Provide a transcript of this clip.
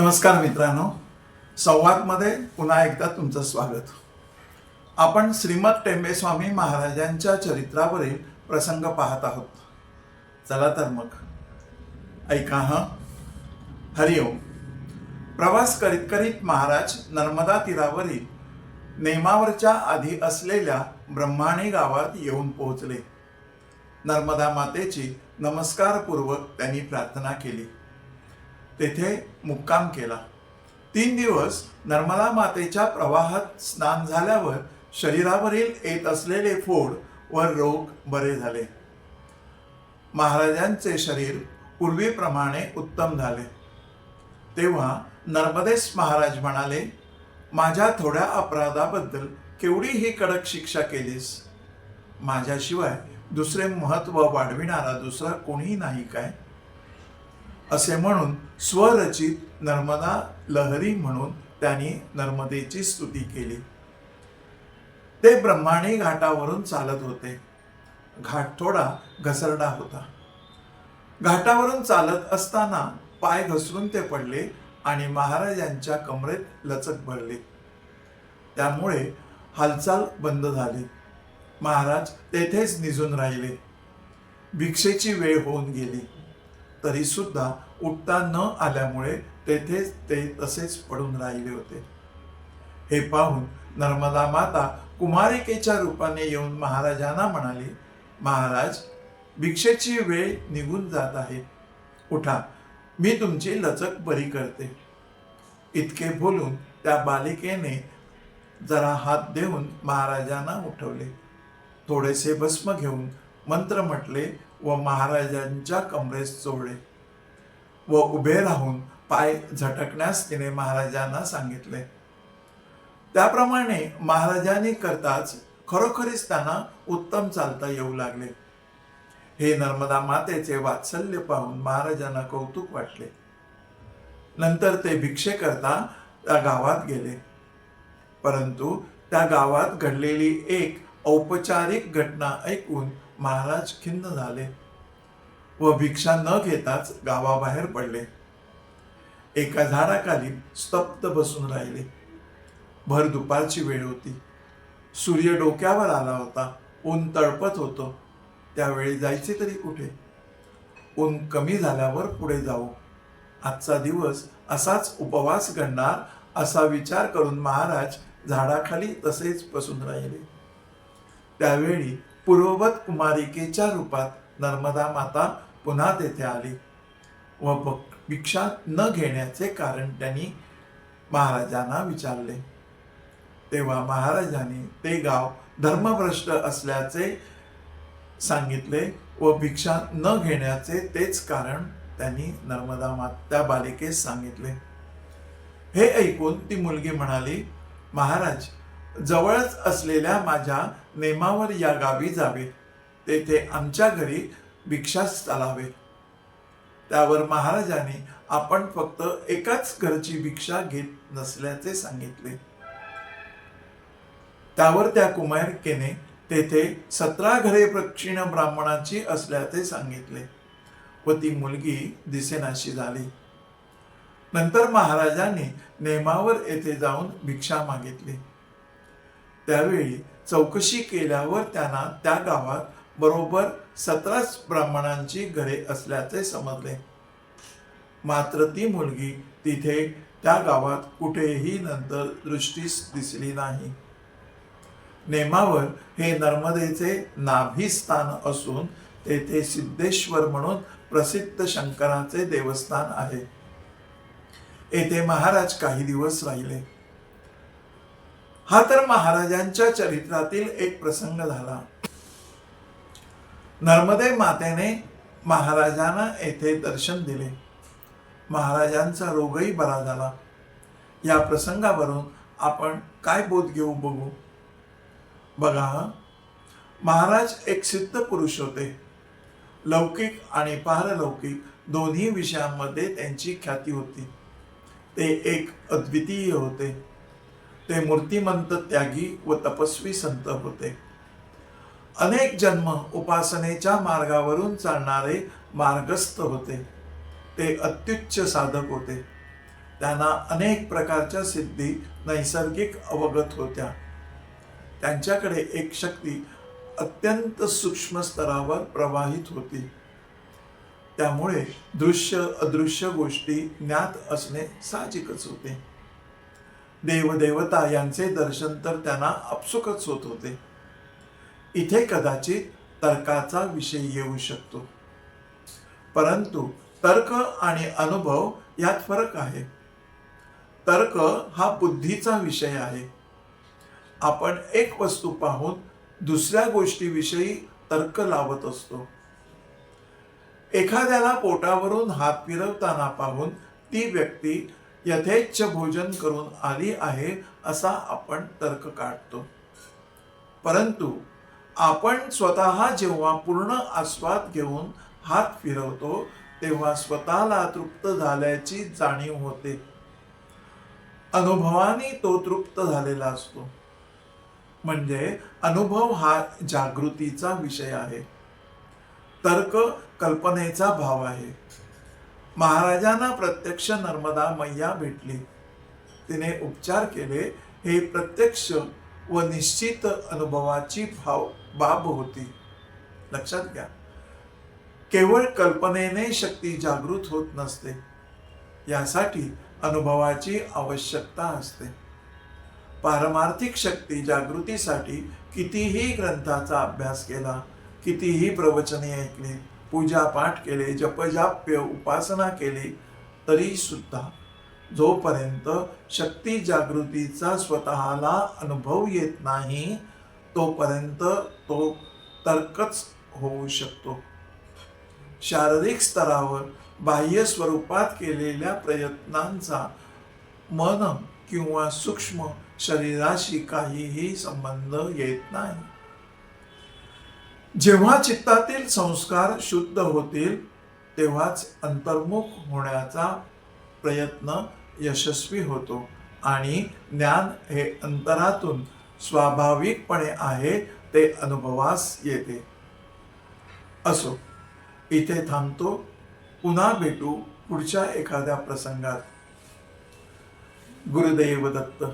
नमस्कार मित्रांनो. संवादमध्ये पुन्हा एकदा तुमचं स्वागत. आपण श्रीमद टेंबेस्वामी महाराजांच्या चरित्रावरील प्रसंग पाहत आहोत. चला तर मग. ऐका ह. हरिओम प्रवास करीत करीत महाराज नर्मदा तीरावरील नेमावरच्या आधी असलेल्या ब्रह्माणी गावात येऊन पोहोचले. नर्मदा मातेची नमस्कारपूर्वक त्यांनी प्रार्थना केली. तेथे मुक्काम केला. तीन दिवस नर्मदा मातेच्या प्रवाहात स्नान झाल्यावर शरीरावरील येत असलेले फोड व रोग बरे झाले. महाराजांचे शरीर पूर्वीप्रमाणे उत्तम झाले. तेव्हा नर्मदेश महाराज म्हणाले माझ्या थोड्या अपराधाबद्दल केवढी ही कडक शिक्षा केलीस? माझ्याशिवाय दुसरे महत्त्व वाढविणारा दुसरा कोणीही नाही काय? असे म्हणून स्वरचित नर्मदा लहरी म्हणून त्यांनी नर्मदेची स्तुती केली. ते ब्रह्माणी घाटावरून चालत होते. घाट थोडा घसरडा होता. घाटावरून चालत असताना पाय घसरून ते पडले आणि महाराजांच्या कमरेत लचक भरली. त्यामुळे हालचाल बंद झाली. महाराज तेथेच निजून राहिले. भिक्षेची वेळ होऊन गेली. तरीसुद्धा उठता न आल्यामुळे तेथेच ते तसेच पडून राहिले होते. हे पाहून नर्मदा माता कुमारिकेच्या रूपाने येऊन महाराजांना म्हणाली महाराज भिक्षेची वेळ निघून जात आहे. उठा मी तुमची लचक बरी करते. इतके बोलून त्या बालिकेने जरा हात देऊन महाराजांना उठवले. थोडेसे भस्म घेऊन मंत्र म्हटले व महाराजांच्या कमरेस चोळले व उभे राहून पाय झटकण्यास तिने महाराजांना सांगितले. त्याप्रमाणे महाराजांनी करताच खरोखरीच त्यांना उत्तम चालता येऊ लागले. हे नर्मदा मातेचे वात्सल्य पाहून महाराजांना कौतुक वाटले. नंतर ते भिक्षे करता त्या गावात गेले. परंतु त्या गावात घडलेली एक औपचारिक घटना ऐकून महाराज खिन्न झाले व भिक्षा न घेताच गावाबाहेर पडले. एका झाडाखाली स्तब्ध बसून राहिले. भर दुपारची वेळ होती. सूर्य डोक्यावर आला होता. ऊन तळपत होतो. त्यावेळी जायचे तरी कुठे? ऊन कमी झाल्यावर पुढे जाऊ. आजचा दिवस असाच उपवास घडणार असा विचार करून महाराज झाडाखाली तसेच बसून राहिले. त्यावेळी पूर्ववत कुमारिकेच्या रूपात नर्मदा माता पुन्हा तेथे आली व भिक्षा न घेण्याचे कारण त्यांनी महाराजांना विचारले. तेव्हा महाराजांनी ते गाव धर्मभ्रष्ट असल्याचे सांगितले व भिक्षा न घेण्याचे तेच कारण त्यांनी नर्मदा मात त्या बालिकेस सांगितले. हे ऐकून ती मुलगी म्हणाली महाराज जवळच असलेल्या माझ्या नेमावर या गावी जावे. तेथे आमच्या घरी भिक्षास चालावे. त्यावर महाराजांनी आपण फक्त एकाच घरची भिक्षा घेत नसल्याचे सांगितले. त्यावर त्या कुमारिकेने तेथे सतरा घरे प्रक्षिण ब्राह्मणाची असल्याचे सांगितले व ती मुलगी दिसेनाशी झाली. नंतर महाराजांनी नेमावर येथे जाऊन भिक्षा मागितली. त्यावेळी चौकशी केल्यावर त्यांना त्या गावात बरोबर सतराच ब्राह्मणांची घरे असल्याचे समजले. मात्र ती मुलगी तिथे त्या गावात कुठेही नंतर दृष्टीस दिसली नाही. नेमावर हे नर्मदेचे नाभिस्थान असून तेथे सिद्धेश्वर म्हणून प्रसिद्ध शंकराचे देवस्थान आहे. येथे महाराज काही दिवस राहिले. हा तर महाराजांच्या चरित्रातील एक प्रसंग झाला. नर्मदे मातेने महाराजांना येथे दर्शन दिले. महाराजांचा रोगही बरा झाला. या प्रसंगावरून आपण काय बोध घेऊ बघू? बघा महाराज एक सिद्ध पुरुष होते. लौकिक आणि पारलौकिक दोन्ही विषयांमध्ये त्यांची ख्याती होती. ते एक अद्वितीय होते. ते मूर्तिमंत त्यागी व तपस्वी संत होते. अनेक जन्म उपासनेच्या मार्गावरून चालणारे मार्गस्थ होते. ते अत्युच्च साधक होते. त्यांना अनेक प्रकारच्या सिद्धी नैसर्गिक अवगत होत्या. त्यांच्याकडे एक शक्ती अत्यंत सूक्ष्म स्तरावर प्रवाहित होती. त्यामुळे दृश्य अदृश्य गोष्टी ज्ञात असणे साहजिकच होते. देवदेवता यांचे दर्शन तर त्यांना अपसुकच होत होते. इथे कदाचित तर्काचा विषय येऊ शकतो. परंतु तर्क आणि अनुभव यात फरक आहे. तर्क हा बुद्धीचा विषय आहे. आपण एक वस्तू पाहून दुसऱ्या गोष्टीविषयी तर्क लावत असतो. एखाद्याला पोटावरून हात फिरवताना पाहून ती व्यक्ती यथेच्छ भोजन करून आली आहे असा आपण तर्क काढतो. परंतु आपण स्वतः जेव्हा पूर्ण आस्वाद घेऊन हात फिरवतो तेव्हा स्वतःला तृप्त झाल्याची जाणीव होते. अनुभवाने तो तृप्त झालेला असतो. म्हणजे अनुभव हा जागृतीचा विषय आहे. तर्क कल्पनेचा भाव आहे. महाराजांना प्रत्यक्ष नर्मदा मैया भेटली. तिने उपचार केले. हे प्रत्यक्ष व निश्चित अनुभवाची भाव बाब होती. लक्षात घ्या. केवळ कल्पनेने शक्ती जागृत होत नसते. यासाठी अनुभवाची आवश्यकता असते. पारमार्थिक शक्ती जागृतीसाठी कितीही ग्रंथाचा अभ्यास केला कितीही प्रवचने ऐकली पूजापाठ केले जपजाप्य उपासना केली तरीसुद्धा जोपर्यंत शक्ती जागृतीचा स्वतःला अनुभव येत नाही तोपर्यंत तो तर्कच होऊ शकतो. शारीरिक स्तरावर बाह्य स्वरूपात केलेल्या प्रयत्नांचा मन किंवा सूक्ष्म शरीराशी काहीही संबंध येत नाही. जेव्हा चित्तातील संस्कार शुद्ध होतील तेव्हाच अंतर्मुख होण्याचा प्रयत्न यशस्वी होतो. आणि ज्ञान हे अंतरातून स्वाभाविकपणे आहे ते अनुभवास येते. असो इथे थांबतो पुन्हा भेटू पुढच्या एखाद्या प्रसंगात. गुरुदेव दत्त